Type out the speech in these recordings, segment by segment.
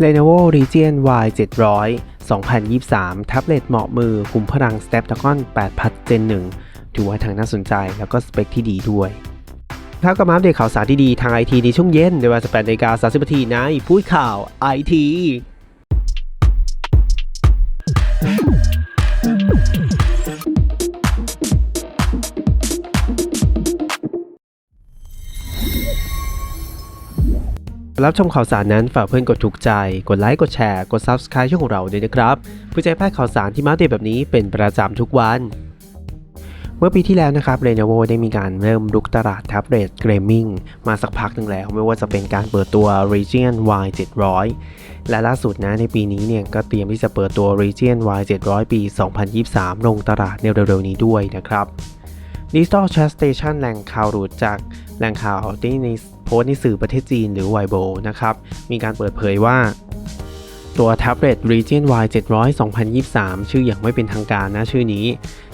Lenovo Legion Y 700 2023 แท็บเล็ตเหมาะมือคุมพลัง Snapdragon 8000 Gen 1 ถือว่าทางน่าสนใจแล้วก็สเปคที่ดีด้วยครับก็มาอัปเดตข่าวสารที่ดีทางไอทีในช่วงเย็นในเวลา18นาฬิกา30นาทีในพูดข่าวไอที รับชมข่าวสารนั้นฝากเพื่อนกดถูกใจ กดไลค์ กดแชร์ กด Subscribe ช่องของเราด้วยนะครับเพื่อจะให้พลาดข่าวสารที่มาเดตแบบนี้เป็นประจำทุกวัน เมื่อปีที่แล้วนะครับ Lenovo ได้มีการเริ่มลุกตลาดแท็บเล็ตเกมมิ่งมาสักพักหนึ่งแล้ว ไม่ว่าจะเป็นการเปิดตัว Region Y 700และล่าสุดนะในปีนี้เนี่ยก็เตรียมที่จะเปิดตัว Region Y 700 ปี 2023 ลงตลาดในเร็วๆนี้ด้วยนะครับ Digital Chat Station แหล่งข่าวรูดจากแหล่งข่าวที่ในโพสต์ในสื่อประเทศจีนหรือไวโบนะครับ มีการเปิดเผยว่า ตัวแท็บเล็ต Region Y 700 2023 ชื่ออย่างไม่เป็นทางการนะชื่อนี้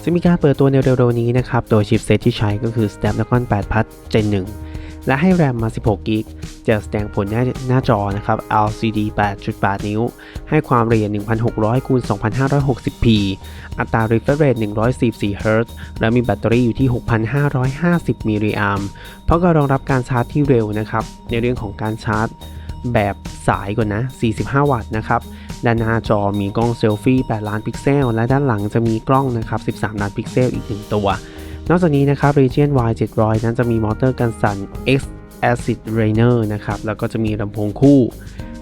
จะมีการเปิดตัวในเร็วๆนี้นะครับ โดยชิปเซตที่ใช้ก็คือ Snapdragon 8 Plus Gen 1 และให้แรมมา 16 กิก จะแสดงผลหน้านาจอนะครับ LCD 8.8 นิ้ว ให้ความละเอียด 1600คูณ 2560p อัตรา refresh rate 144 Hz และมีแบตเตอรี่อยู่ที่ 6,550 มิลลิแอมป์เพราะก็รองรับการชาร์จที่เร็วนะครับ ในเรื่องของการชาร์จแบบสายก่อนนะ 45 วัตต์นะครับ ด้านหน้าจอมีกล้องเซลฟี่ 8 ล้านพิกเซล และด้านหลังจะมีกล้องนะครับ 13 ล้านพิกเซลอีก 1 ตัว นอกจากนี้นะครับ Region Y 700 นั้นจะมีมอเตอร์กันสั่น X Acid Rainer นะครับ แล้วก็จะมีลำโพงคู่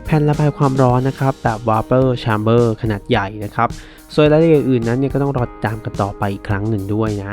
แผ่นระบายความร้อนนะครับ แบบ Vapor Chamber ขนาดใหญ่นะครับ ส่วนรายละเอียดอื่นนั้นเนี่ยก็ต้องรอติดตามกันต่อไปอีกครั้งหนึ่งด้วยนะ